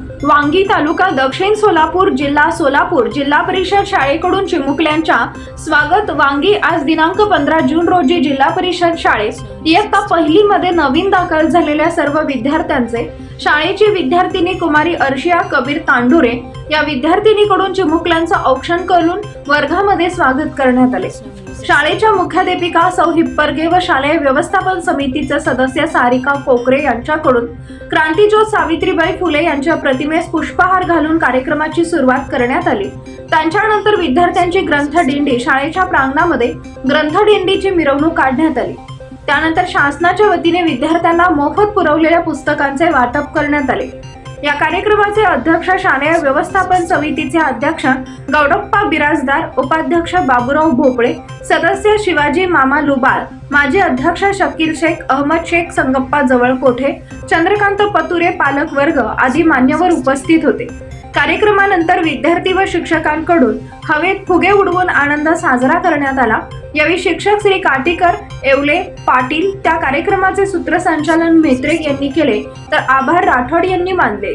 वांगी तालुका दक्षिण सोलापूर जिल्हा सोलापूर जिल्हा परिषद शाळेकडून चिमुकल्यांच्या स्वागत वांगी आज दिनांक पंधरा जून रोजी जिल्हा परिषद शाळेत. इयत्ता पहिली मध्ये नवीन दाखल झालेल्या सर्व विद्यार्थ्यांचे शाळेची विद्यार्थिनी कुमारी अर्शिया कबीर तांडुरे या विद्यार्थिनीकडून चिमुकल्यांचं औक्षण करून वर्गामध्ये स्वागत करण्यात आले. शाळेच्या मुख्याध्यापिका सौ हिप्परगे व शालेय व्यवस्थापन समितीचे सदस्य सारिका कोकरे यांच्याकडून क्रांतीज्योत सावित्रीबाई फुले यांच्या प्रतिमेस पुष्पहार घालून कार्यक्रमाची सुरुवात करण्यात आली. त्यांच्यानंतर विद्यार्थ्यांची ग्रंथदिंडी शाळेच्या प्रांगणामध्ये ग्रंथदिंडीची मिरवणूक काढण्यात आली. त्यानंतर शासनाच्या वतीने विद्यार्थ्यांना मोफत पुरवलेल्या पुस्तकांचे वाटप करण्यात आले. या कार्यक्रमाचे अध्यक्ष शालेय व्यवस्थापन समितीचे अध्यक्ष गौडप्पा बिराजदार उपाध्यक्ष बाबुराव भोपळे सदस्य शिवाजी मामा लुबार माजी अध्यक्ष शकील शेख अहमद शेख संगप्पा जवळकोठे चंद्रकांत पतुरे पालक वर्ग आदी मान्यवर उपस्थित होते. कार्यक्रमानंतर विद्यार्थी व शिक्षकांकडून हवेत फुगे उडवून आनंद साजरा करण्यात आला. यावेळी शिक्षक श्री काटीकर येवले पाटील त्या कार्यक्रमाचे सूत्रसंचालन मेत्रे यांनी केले तर आभार राठोड यांनी मानले.